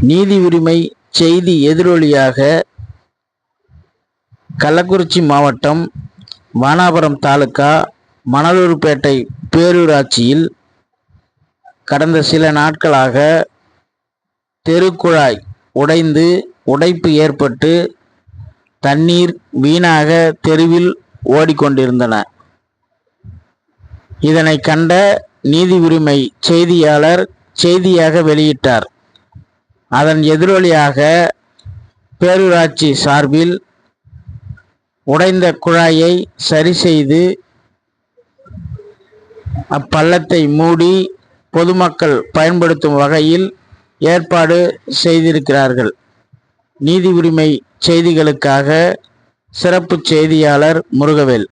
நீதி உரிமை செய்தி எதிரொலியாக கள்ளக்குறிச்சி மாவட்டம் வானாபுரம் தாலுகா மணலூர்பேட்டை பேரூராட்சியில் கடந்த சில நாட்களாக தெருக்குழாய் உடைந்து உடைப்பு ஏற்பட்டு தண்ணீர் வீணாக தெருவில் ஓடிக்கொண்டிருந்தன. இதனை கண்ட நீதி உரிமை செய்தியாளர் செய்தியாக வெளியிட்டார். அதன் எதிரொலியாக பேரூராட்சி சார்பில் உடைந்த குழாயை சரி செய்து அப்பள்ளத்தை மூடி பொதுமக்கள் பயன்படுத்தும் வகையில் ஏற்பாடு செய்திருக்கிறார்கள். நீதி உரிமை செய்திகளுக்காக சிறப்பு செய்தியாளர் முருகவேல்.